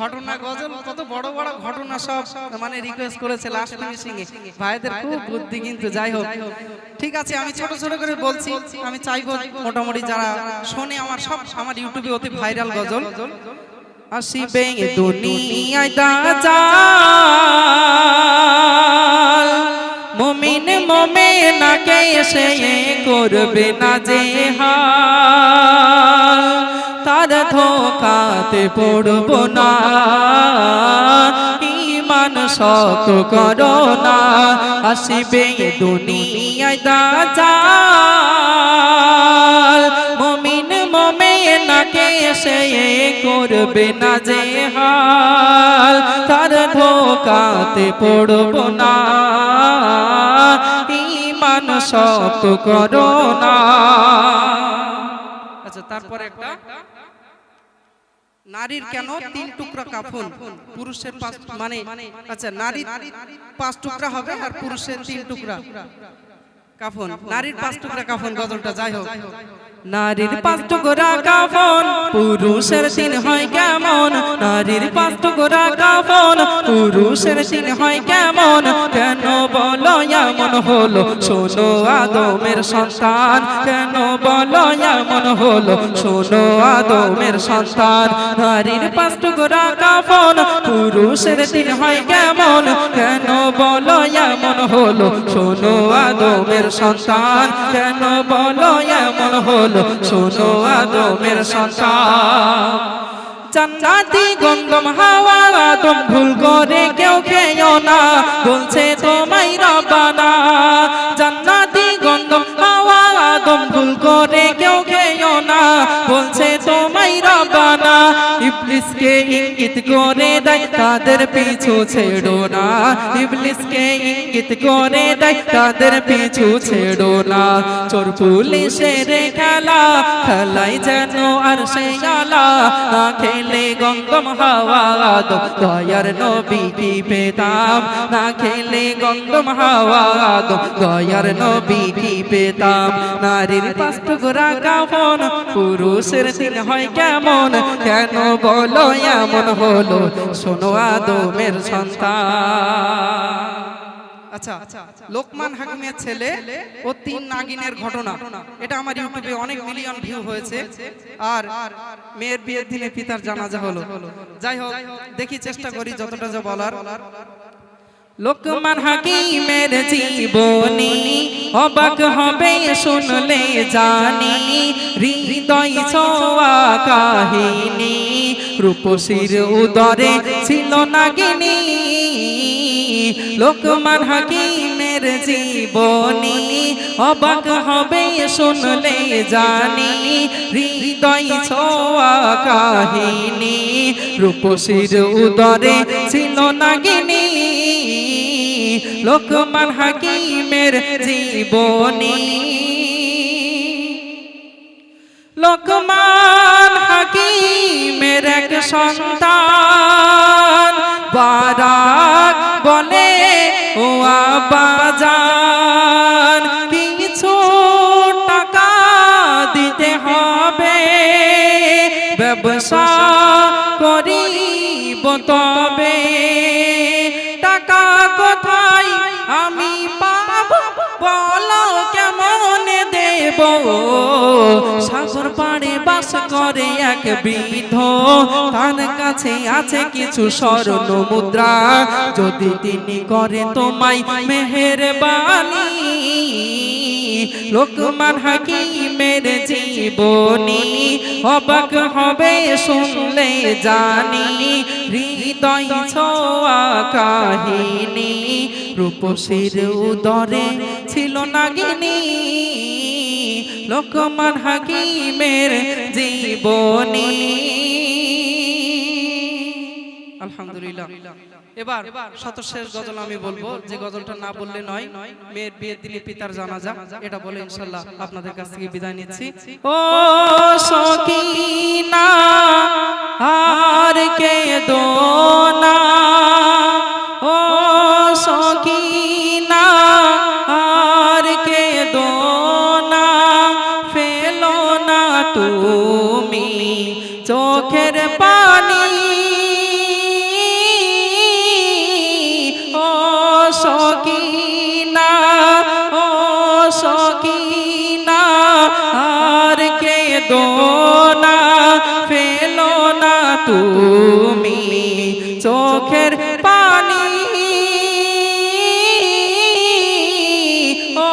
ঘটনা গজল, কত বড় বড় ঘটনা সব মানে রিকোয়েস্ট করেছে লাস্ট ফিনিশিং ভাইদের খুব বুদ্ধি কিন্তু, যাই হোক। ঠিক আছে, আমি ছোট ছোট করে বলছি, আমি চাইব মোটামুটি যারা শোনে আমার সব, আমার ইউটিউবে অতি ভাইরাল গজল। আসিবে দুনিয়ায় দাজাল মুমিন মুমিনাকে এসে করবে না যে তার ধোকাতে পড়ব না। ইমান শত করো না। আসিবে দুনিয়ায় দাজাল মুমিন মুমিনাকে এসে করবে না যে হাল। তার ধোকাতে পড়ব না। ইমান শত করো না। আচ্ছা তারপরে একটা নারীর কেন তিন টুকরা কাফন? পুরুষের পাঁচ মানে আচ্ছা নারীর পাঁচ টুকরা হবে আর পুরুষের তিন টুকরা। কাফন। নারীর পাঁচ টুকরা কাফন গজলটা যাই হোক। নারীর পাঁচ টুকরা কাফন। পুরুষের তিন হয় কেমন? নারীর পাঁচ টুকরা কাফন। পুরুষের তিন হয় কেমন? কেন বলো এমন হলো? শোনো আদমের সন্তান। কেন বলো এমন হলো? শোনো আদমের সন্তান। নারীর পাঁচ টুকরা কাফন। পুরুষের তিন হয় কেমন? কেন বলো এমন হলো? শোনো আদমের সন্তান। কেন বলো, এমন হলো, শোনো আদমের সন্তান। জান্নাতি গন্ধম হাওয়া, আদম ভুল করে কেউ খেয়েও না। বলছে তোমায় রবানা ইবলিসকে ইঙ্গিত করে দেয়? তাদের পিছু ছেড়ো না। ইবলিসকে ইঙ্গিত করে দেয়, তাদের পিছু ছেড়ো না। চোর পুলিশের খেলা খেলাই যেন আর সে আলা। না খেলে গঙ্গম হাওয়া দয়ার নবী কি পেতাম? না খেলে গঙ্গম হাওয়া দয়ার নবী কি পেতাম? নারীর পাঁচ কাফন, পুরুষের তিন হয় কেমন? কেন বলো এমন হলো, শোনো আদমের সন্তান। আচ্ছা লোকমান হাকিমের ছেলে ও তিন নাগিনের ঘটনা। এটা আমার ইউটিউবে অনেক মিলিয়ন ভিউ হয়েছে। আর মেয়ের বিয়ের দিনে পিতার জানাজা হলো। যাই হোক, দেখি চেষ্টা করি যতটা যা বলার। লোকমান হাকিমের জীবনী অবাক হবে, শুনলে জানি। হৃদয় ছোয়া কাহিনী রূপসীর উদরে ছিল নাগিনী। লোকমান হাকিমের জীবনী। অবাক হবে শুনলে জানি, হৃদয় ছোয়া কাহিনী। রূপসীর উদরে ছিল নাগিনী। লোকমান হাকিমের জীবনী। লোকমান হাকিমের এক সন্তান। বারাক বনে ও আবাজান সাগর পাড়ে বাস করে এক বৃদ্ধ। তার কাছে আছে কিছু স্বর্ণ মুদ্রা। যদি তিনি করে তোমায় মেহেরবানি, লোকমান হাকিমের জীবনী অবাক হবে শুনলে জানি। হৃদয় ছোয়া কাহিনী, রূপসীর উদরে ছিল নাগিনী। লোকমান হাকিমের জীবনী। আলহামদুলিল্লাহ। এবার শতশেষ গজল আমি বলব। যে গজলটা না বললে নয়, মেয়ের বিয়ের দিনে পিতার জানাজা, এটা বলে ইনশাল্লাহ আপনাদের কাছ থেকে বিদায় নিচ্ছি। ও সকিনা, আর কে দোনা? না ফেলো না তুমি চোখের পানি। ও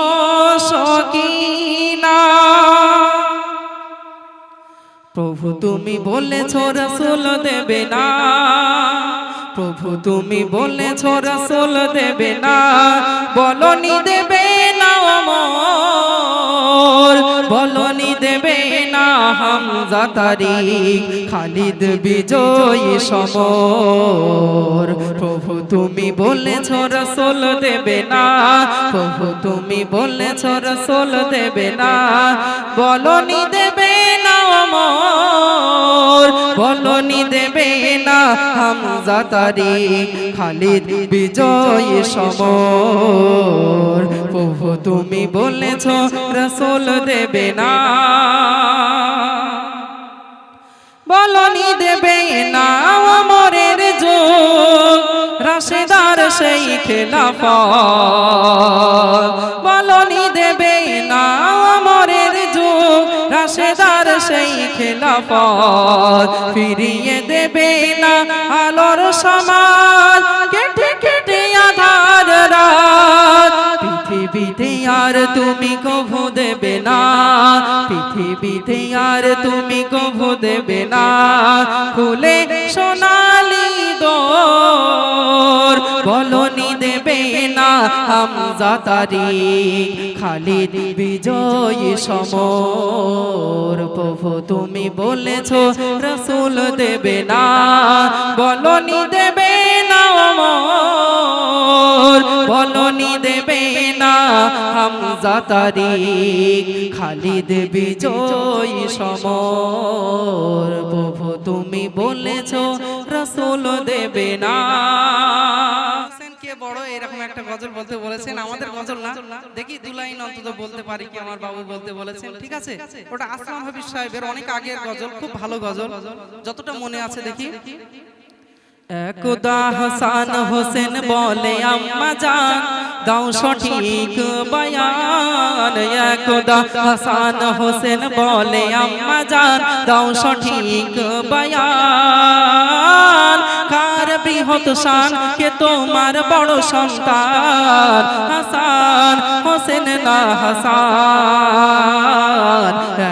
সকিনা। প্রভু তুমি বলেছ রসুল দেবে না। প্রভু তুমি বলেছ রসুল দেবে না। বলনি দেবে হামজা জাতারি খালিদ বিজয়ী সমর। প্রভু তুমি বলেছ রসল দেবে না, প্রভু তুমি বলেছ রসল দেবে না। বলনি দেবে না অমর। বলনি দেবে না হামজা তারিখ খালিদ বিজয়ী সমর। প্রভু, তুমি বলেছ রসুল দেবে না। বলনি দেবে না অমরের যোগ রাশেদার সেই খেলাফা বলনি সেই খেলাফা ফিরিয়ে দেবে না আলোর সমাজ। কেটে কেটে আধার রাত। পৃথিবীতে আর তুমি কভু দেবে না। পৃথিবীতে আর তুমি কভু দেবে না। খুলে সোনালি দোর বলনি দেবে না হামজা তারিখ খালিদ বিজয়ী সমর। প্রভু, তুমি বলেছ রসুল দেবে না, বলনি দেবে না অমর। বলনি দেবে না হামজা তারিখ খালিদ বিজয়ী সমর। প্রভু, তুমি বলেছ রসুল দেবে না। বড় এরকম একটা গজল বলতে বলেছেন। আমাদের গজল না। দেখি দু লাইন অন্তত বলতে পারি কি আমার বাবু বলতে বলেছেন? ঠিক আছে? ওটা আসলাম হাবিব সাহেবের অনেক আগের গজল খুব ভালো গজল। যতটা মনে আছে দেখি। একদা হাসান হোসেন বলে আম্মা জান। দাও সঠিক বয়ান। একদা হাসান হোসেন বলে আম্মা জান। দাও সঠিক বয়ান। কার বৃহৎ শান কে তোমার বড় সন্তান? হাসান, হোসেন না হাসান।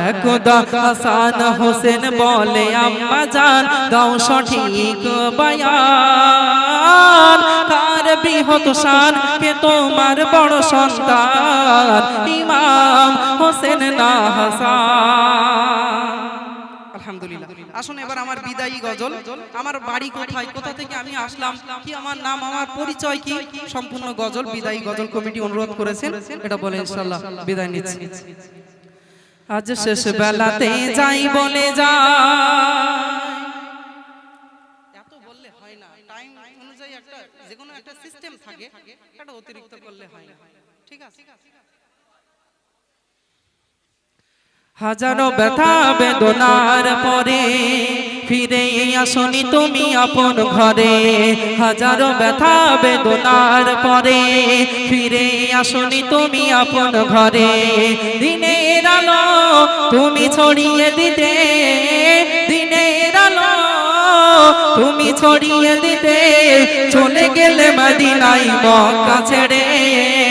একদা হাসান, হোসেন বলে আম্মা জান, দাও সঠিক বয়ান। কার বৃহৎ শান কে তোমার বড় সন্তান? ইমাম হোসেন না হাসান। আলহামদুলিল্লাহ। আসুন এবার আমার বিদায়ী গজল। আমার বাড়ি কোথায়? কোথা থেকে আমি আসলাম? কি আমার নাম আমার পরিচয় কি? সম্পূর্ণ গজল বিদায়ী গজল কমিটি অনুরোধ করেছেন। এটা বলে ইনশাআল্লাহ বিদায় নিচ্ছি। আজ শেষ বেলাতে যাই বলে যা এত বললে হয় না। টাইম অনুযায়ী একটা যে কোনো একটা সিস্টেম থাকে এটা অতিরিক্ত করলে হয় না। ঠিক আছে? হাজারো ব্যথা বেদনার পরে ফিরে আসনি তুমি আপন ঘরে। হাজারো ব্যথা বেদনার পরে ফিরে আসনি তুমি আপন ঘরে। দিনের আলো তুমি ছড়িয়ে দিতে দিনের আলো তুমি ছড়িয়ে দিতে। চলে গেলে মদিনাই মক্কা ছেড়ে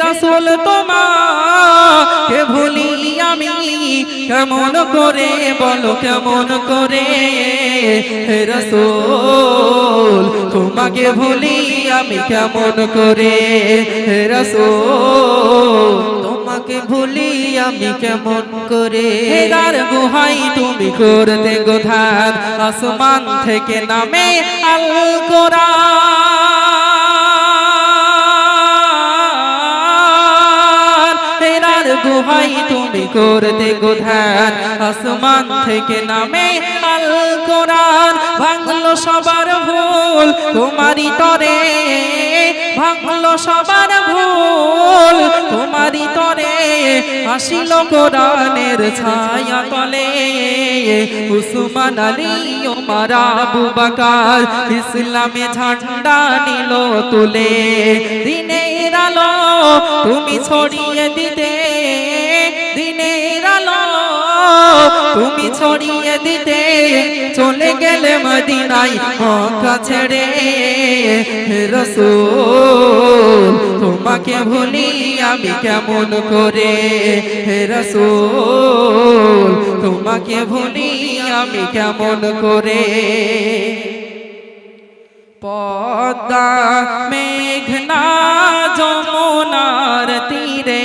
রসুল তোমাকে ভুলি আমি। কেমন করে বলো, কেমন করে? রসুল, তোমাকে ভুলি আমি কেমন করে? রসুল, তোমাকে ভুলি আমি কেমন করে? হেদার গুহাই তুমি করতে গোধান আসমান থেকে নামে আল কোরআন গুহাই তুমি করতে গোধান আসমান থেকে নামে আল কোরআন। ভাঙলো সবার ভুল, তোমারই তরে। ভাঙলো সবার ভুল, তোমারই তরে। আসিল কোরআনের ছায়া তলে। উসমান আলী, ওমর আবু বকর ইসলামে ঝান্ডা নিল তুলে। দিনের আলো তুমি ছড়িয়ে দিতে তুমি ছড়িয়ে দিতে চলে গেলে মদিনায় মক্কা ছেড়ে। হে রসূল, তোমাকে ভুলি আমি কেমন করে? হে রসূল, তোমাকে ভুলি আমি কেমন করে? পদ্মা মেঘনা যমুনার তীরে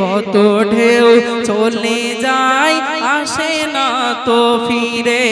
কত ঢেউ চলে যায় আসে না তো ফিরে।